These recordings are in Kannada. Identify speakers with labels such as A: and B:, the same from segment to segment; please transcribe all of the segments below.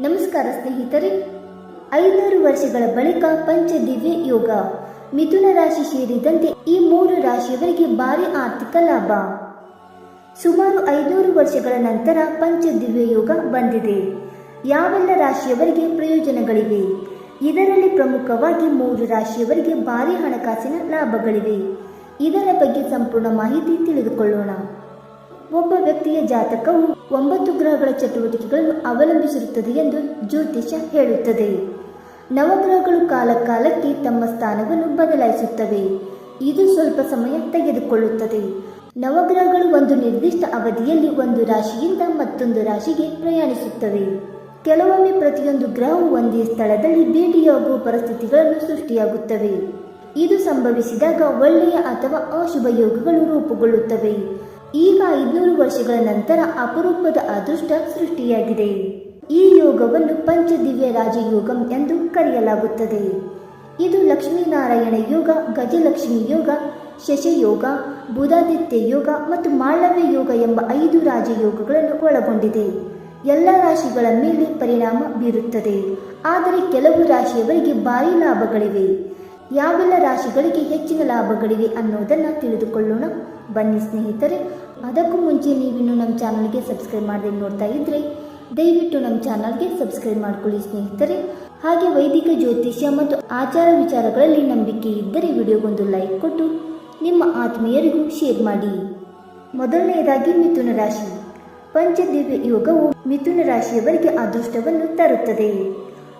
A: ನಮಸ್ಕಾರ ಸ್ನೇಹಿತರೆ, ಐನೂರು ವರ್ಷಗಳ ಬಳಿಕ ಪಂಚದಿವ್ಯ ಯೋಗ ಮಿಥುನ ರಾಶಿ ಸೇರಿದಂತೆ ಈ ಮೂರು ರಾಶಿಯವರಿಗೆ ಭಾರಿ ಆರ್ಥಿಕ ಲಾಭ. ಸುಮಾರು ಐನೂರು ವರ್ಷಗಳ ನಂತರ ಪಂಚದಿವ್ಯ ಯೋಗ ಬಂದಿದೆ. ಯಾವೆಲ್ಲ ರಾಶಿಯವರಿಗೆ ಪ್ರಯೋಜನಗಳಿವೆ? ಇದರಲ್ಲಿ ಪ್ರಮುಖವಾಗಿ ಮೂರು ರಾಶಿಯವರಿಗೆ ಭಾರಿ ಹಣಕಾಸಿನ ಲಾಭಗಳಿವೆ. ಇದರ ಬಗ್ಗೆ ಸಂಪೂರ್ಣ ಮಾಹಿತಿ ತಿಳಿದುಕೊಳ್ಳೋಣ. ಒಬ್ಬ ವ್ಯಕ್ತಿಯ ಜಾತಕವು ಒಂಬತ್ತು ಗ್ರಹಗಳ ಚಟುವಟಿಕೆಗಳನ್ನು ಅವಲಂಬಿಸಿರುತ್ತದೆ ಎಂದು ಜ್ಯೋತಿಷ್ಯ ಹೇಳುತ್ತದೆ. ನವಗ್ರಹಗಳು ಕಾಲಕಾಲಕ್ಕೆ ತಮ್ಮ ಸ್ಥಾನವನ್ನು ಬದಲಾಯಿಸುತ್ತವೆ. ಇದು ಸ್ವಲ್ಪ ಸಮಯ ತೆಗೆದುಕೊಳ್ಳುತ್ತದೆ. ನವಗ್ರಹಗಳು ಒಂದು ನಿರ್ದಿಷ್ಟ ಅವಧಿಯಲ್ಲಿ ಒಂದು ರಾಶಿಯಿಂದ ಮತ್ತೊಂದು ರಾಶಿಗೆ ಪ್ರಯಾಣಿಸುತ್ತವೆ. ಕೆಲವೊಮ್ಮೆ ಪ್ರತಿಯೊಂದು ಗ್ರಹವು ಒಂದೇ ಸ್ಥಳದಲ್ಲಿ ಭೇಟಿಯಾಗುವ ಪರಿಸ್ಥಿತಿಗಳನ್ನು ಸೃಷ್ಟಿಯಾಗುತ್ತವೆ. ಇದು ಸಂಭವಿಸಿದಾಗ ಒಳ್ಳೆಯ ಅಥವಾ ಅಶುಭ ಯೋಗಗಳು ರೂಪುಗೊಳ್ಳುತ್ತವೆ. ಈಗ ಐದುನೂರು ವರ್ಷಗಳ ನಂತರ ಅಪರೂಪದ ಅದೃಷ್ಟ ಸೃಷ್ಟಿಯಾಗಿದೆ. ಈ ಯೋಗವನ್ನು ಪಂಚದಿವ್ಯ ರಾಜಯೋಗಂ ಎಂದು ಕರೆಯಲಾಗುತ್ತದೆ. ಇದು ಲಕ್ಷ್ಮೀನಾರಾಯಣ ಯೋಗ, ಗಜಲಕ್ಷ್ಮಿ ಯೋಗ, ಶಶಯೋಗ, ಬುಧಾದಿತ್ಯ ಯೋಗ ಮತ್ತು ಮಾಳವ್ಯ ಯೋಗ ಎಂಬ ಐದು ರಾಜಯೋಗಗಳನ್ನು ಒಳಗೊಂಡಿದೆ. ಎಲ್ಲ ರಾಶಿಗಳ ಮೇಲೆ ಪರಿಣಾಮ ಬೀರುತ್ತದೆ. ಆದರೆ ಕೆಲವು ರಾಶಿಯವರಿಗೆ ಭಾರಿ ಲಾಭಗಳಿವೆ. ಯಾವೆಲ್ಲ ರಾಶಿಗಳಿಗೆ ಹೆಚ್ಚಿನ ಲಾಭಗಳಿವೆ ಅನ್ನೋದನ್ನು ತಿಳಿದುಕೊಳ್ಳೋಣ. ಬನ್ನಿ ಸ್ನೇಹಿತರೆ, ಅದಕ್ಕೂ ಮುಂಚೆ ನೀವಿನ್ನು ನಮ್ಮ ಚಾನಲ್ಗೆ ಸಬ್ಸ್ಕ್ರೈಬ್ ಮಾಡದೆ ನೋಡ್ತಾ ಇದ್ರೆ, ದಯವಿಟ್ಟು ನಮ್ಮ ಚಾನಲ್ಗೆ ಸಬ್ಸ್ಕ್ರೈಬ್ ಮಾಡ್ಕೊಳ್ಳಿ ಸ್ನೇಹಿತರೆ. ಹಾಗೆ ವೈದಿಕ, ಜ್ಯೋತಿಷ್ಯ ಮತ್ತು ಆಚಾರ ವಿಚಾರಗಳಲ್ಲಿ ನಂಬಿಕೆ ಇದ್ದರೆ ವಿಡಿಯೋಗೊಂದು ಲೈಕ್ ಕೊಟ್ಟು, ನಿಮ್ಮ ಆತ್ಮೀಯರಿಗೂ ಶೇರ್ ಮಾಡಿ. ಮೊದಲನೆಯದಾಗಿ ಮಿಥುನ ರಾಶಿ. ಪಂಚದಿವ್ಯ ಯೋಗವು ಮಿಥುನ ರಾಶಿಯವರಿಗೆ ಅದೃಷ್ಟವನ್ನು ತರುತ್ತದೆ.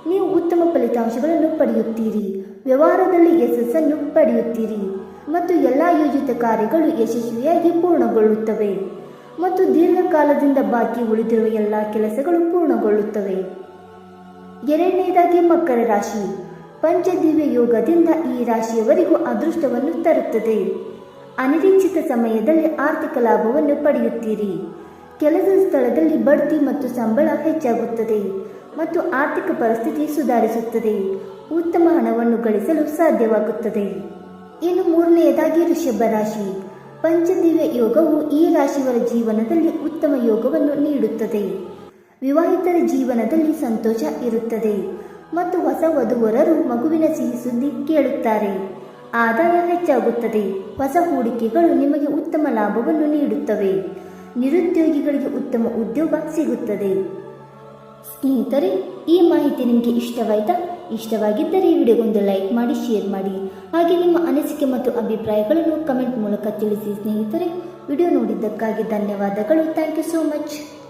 A: ನೀವು ಉತ್ತಮ ಫಲಿತಾಂಶಗಳನ್ನು ಪಡೆಯುತ್ತೀರಿ. ವ್ಯವಹಾರದಲ್ಲಿ ಯಶಸ್ಸನ್ನು ಪಡೆಯುತ್ತೀರಿ ಮತ್ತು ಎಲ್ಲ ಯೋಜಿತ ಕಾರ್ಯಗಳು ಯಶಸ್ವಿಯಾಗಿ ಪೂರ್ಣಗೊಳ್ಳುತ್ತವೆ ಮತ್ತು ದೀರ್ಘಕಾಲದಿಂದ ಬಾಕಿ ಉಳಿದಿರುವ ಎಲ್ಲ ಕೆಲಸಗಳು ಪೂರ್ಣಗೊಳ್ಳುತ್ತವೆ. ಎರಡನೇದಾಗಿ ಮಕರ ರಾಶಿ. ಪಂಚದಿವ್ಯ ಯೋಗದಿಂದ ಈ ರಾಶಿಯವರಿಗೂ ಅದೃಷ್ಟವನ್ನು ತರುತ್ತದೆ. ಅನಿರೀಕ್ಷಿತ ಸಮಯದಲ್ಲಿ ಆರ್ಥಿಕ ಲಾಭವನ್ನು ಪಡೆಯುತ್ತೀರಿ. ಕೆಲಸದ ಸ್ಥಳದಲ್ಲಿ ಬಡ್ತಿ ಮತ್ತು ಸಂಬಳ ಹೆಚ್ಚಾಗುತ್ತದೆ ಮತ್ತು ಆರ್ಥಿಕ ಪರಿಸ್ಥಿತಿ ಸುಧಾರಿಸುತ್ತದೆ. ಉತ್ತಮ ಹಣವನ್ನು ಗಳಿಸಲು ಸಾಧ್ಯವಾಗುತ್ತದೆ. ಇನ್ನು ಮೂರನೆಯದಾಗಿ ಋಷಭ ರಾಶಿ. ಪಂಚದಿವ್ಯ ಯೋಗವು ಈ ರಾಶಿಯವರ ಜೀವನದಲ್ಲಿ ಉತ್ತಮ ಯೋಗವನ್ನು ನೀಡುತ್ತದೆ. ವಿವಾಹಿತರ ಜೀವನದಲ್ಲಿ ಸಂತೋಷ ಇರುತ್ತದೆ. ಮತ್ತು ಹೊಸ ವಧುವರರು ಮಗುವಿನ ಸಿಹಿ ಸುದ್ದಿ ಕೇಳುತ್ತಾರೆ. ಆದಾಯ ಹೆಚ್ಚಾಗುತ್ತದೆ. ಹೊಸ ಹೂಡಿಕೆಗಳು ನಿಮಗೆ ಉತ್ತಮ ಲಾಭವನ್ನು ನೀಡುತ್ತವೆ. ನಿರುದ್ಯೋಗಿಗಳಿಗೆ ಉತ್ತಮ ಉದ್ಯೋಗ ಸಿಗುತ್ತದೆ. ಸ್ನೇಹಿತರೆ, ಈ ಮಾಹಿತಿ ನಿಮಗೆ ಇಷ್ಟವಾಯ್ತಾ? ಇಷ್ಟವಾಗಿದ್ದರೆ ಈ ವಿಡಿಯೋಗೊಂದು ಲೈಕ್ ಮಾಡಿ, ಶೇರ್ ಮಾಡಿ. ಹಾಗೆ ನಿಮ್ಮ ಅನಿಸಿಕೆ ಮತ್ತು ಅಭಿಪ್ರಾಯಗಳನ್ನು ಕಮೆಂಟ್ ಮೂಲಕ ತಿಳಿಸಿ ಸ್ನೇಹಿತರೆ. ವಿಡಿಯೋ ನೋಡಿದ್ದಕ್ಕಾಗಿ ಧನ್ಯವಾದಗಳು. Thank you so much.